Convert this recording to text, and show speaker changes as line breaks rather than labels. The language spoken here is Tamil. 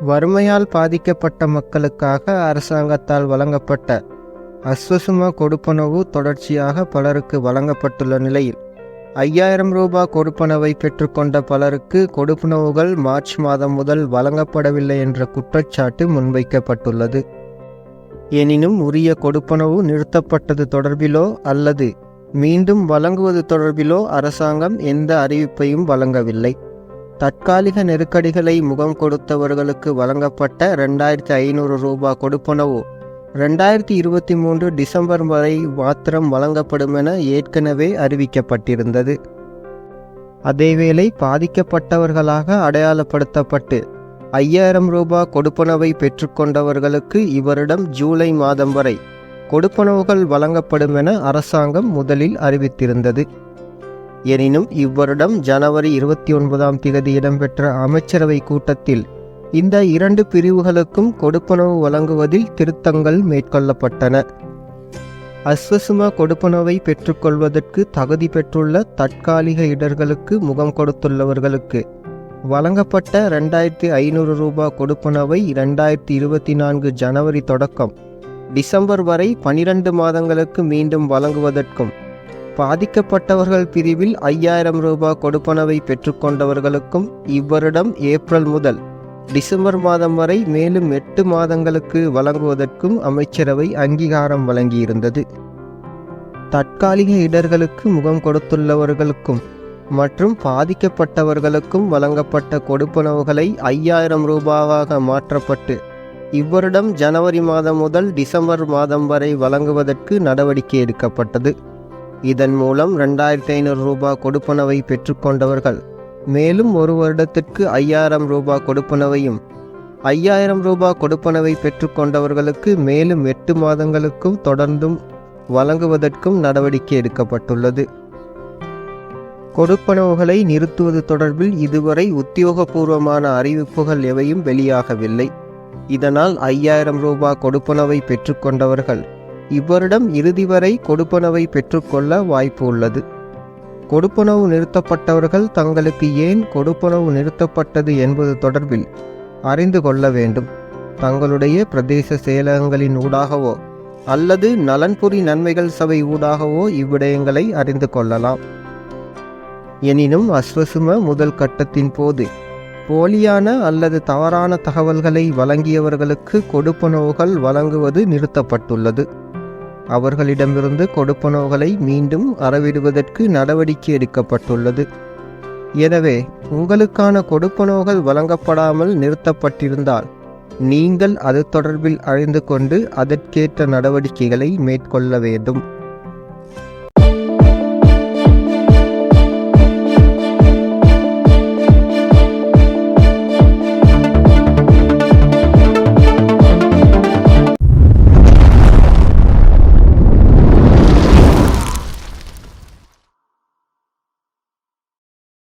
வறுமையால் பாதிக்கப்பட்ட மக்களுக்காக அரசாங்கத்தால் வழங்கப்பட்ட அஸ்வசும கொடுப்பனவு தொடர்ச்சியாக பலருக்கு வழங்கப்பட்டுள்ள நிலையில் ஐயாயிரம் ரூபாய் கொடுப்பனவை பெற்றுக்கொண்ட பலருக்கு கொடுப்பனவுகள் மார்ச் மாதம் முதல் வழங்கப்படவில்லை என்ற குற்றச்சாட்டு முன்வைக்கப்பட்டுள்ளது. எனினும் உரிய கொடுப்பனவு நிறுத்தப்பட்டது தொடர்பிலோ அல்லது மீண்டும் வழங்குவது தொடர்பிலோ அரசாங்கம் எந்த அறிவிப்பையும் வழங்கவில்லை. தற்காலிக நெருக்கடிகளை முகம் கொடுத்தவர்களுக்கு வழங்கப்பட்ட ரெண்டாயிரத்தி ஐநூறு ரூபாய் கொடுப்பனவு? ரெண்டாயிரத்தி இருபத்தி மூன்று டிசம்பர் வரை மாத்திரம் வழங்கப்படும் என ஏற்கனவே அறிவிக்கப்பட்டிருந்தது. அதேவேளை பாதிக்கப்பட்டவர்களாக அடையாளப்படுத்தப்பட்டு ஐயாயிரம் ரூபாய் கொடுப்பனவை பெற்றுக்கொண்டவர்களுக்கு இவரிடம் ஜூலை மாதம் வரை கொடுப்பனவுகள் வழங்கப்படும் என அரசாங்கம் முதலில் அறிவித்திருந்தது. எனினும் இவ்வருடம் ஜனவரி இருபத்தி ஒன்பதாம் தேதி இடம்பெற்ற அமைச்சரவை கூட்டத்தில் இந்த இரண்டு பிரிவுகளுக்கும் கொடுப்பனவு வழங்குவதில் திருத்தங்கள் மேற்கொள்ளப்பட்டன. அஸ்வசுமா கொடுப்பனவை பெற்றுக்கொள்வதற்கு தகுதி பெற்றுள்ள தற்காலிக இடர்களுக்கு முகம் கொடுத்துள்ளவர்களுக்கு வழங்கப்பட்ட ரெண்டாயிரத்தி ஐநூறு ரூபாய் கொடுப்பனவை இரண்டாயிரத்தி இருபத்தி நான்கு ஜனவரி தொடக்கம். டிசம்பர் வரை பனிரெண்டு மாதங்களுக்கு மீண்டும் வழங்குவதற்கும் பாதிக்கப்பட்டவர்கள் பிரிவில் ஐயாயிரம் ரூபாய் கொடுப்பனவை பெற்றுக்கொண்டவர்களுக்கும் இவ்வருடம் ஏப்ரல் முதல் டிசம்பர் மாதம் வரை மேலும் எட்டு மாதங்களுக்கு வழங்குவதற்கும் அமைச்சரவை அங்கீகாரம் வழங்கியிருந்தது. தற்காலிக இடர்களுக்கு முகம் கொடுத்துள்ளவர்களுக்கும் மற்றும் பாதிக்கப்பட்டவர்களுக்கும் வழங்கப்பட்ட கொடுப்பனவுகளை ஐயாயிரம் ரூபாவாக மாற்றப்பட்டு இவ்வருடம் ஜனவரி மாதம் முதல் டிசம்பர் மாதம் வரை வழங்குவதற்கு நடவடிக்கை எடுக்கப்பட்டது. இதன் மூலம் ரெண்டாயிரத்தி ஐநூறு ரூபாய் கொடுப்பனவை பெற்றுக்கொண்டவர்கள். மேலும் ஒரு வருடத்திற்கு ஐயாயிரம் ரூபாய் கொடுப்பனவையும் ஐயாயிரம் ரூபாய் கொடுப்பனவை பெற்றுக்கொண்டவர்களுக்கு மேலும் எட்டு மாதங்களுக்கும் தொடர்ந்தும் வழங்குவதற்கும் நடவடிக்கை எடுக்கப்பட்டுள்ளது. கொடுப்பனவுகளை நிறுத்துவது தொடர்பில் இதுவரை உத்தியோகபூர்வமான அறிவிப்புகள் எவையும் வெளியாகவில்லை. இதனால் ஐயாயிரம் ரூபாய் கொடுப்பனவை பெற்றுக்கொண்டவர்கள் இவ்வருடம் இறுதி வரை கொடுப்பனவை பெற்றுக்கொள்ள வாய்ப்பு உள்ளது கொடுப்பனவு நிறுத்தப்பட்டவர்கள் தங்களுக்கு ஏன் கொடுப்பனவு நிறுத்தப்பட்டது என்பது தொடர்பில் அறிந்து கொள்ள வேண்டும். தங்களுடைய பிரதேச செயலகங்களின் ஊடாகவோ அல்லது நலன்புரி நன்மைகள் சபை ஊடாகவோ இவ்விடயங்களை அறிந்து கொள்ளலாம். எனினும் அஸ்வசும முதல் கட்டத்தின் போது போலியான அல்லது தவறான தகவல்களை வழங்கியவர்களுக்கு கொடுப்பனவுகள் வழங்குவது நிறுத்தப்பட்டுள்ளது. அவர்களிடமிருந்து கொடுப்பனவுகளை மீண்டும் அறவிடுவதற்கு நடவடிக்கை எடுக்கப்பட்டுள்ளது. எனவே உங்களுக்கான கொடுப்பனவுகள் வழங்கப்படாமல் நிறுத்தப்பட்டிருந்தால் நீங்கள் அது தொடர்பில் அறிந்து கொண்டு அதற்கேற்ற நடவடிக்கைகளை மேற்கொள்ள வேண்டும்.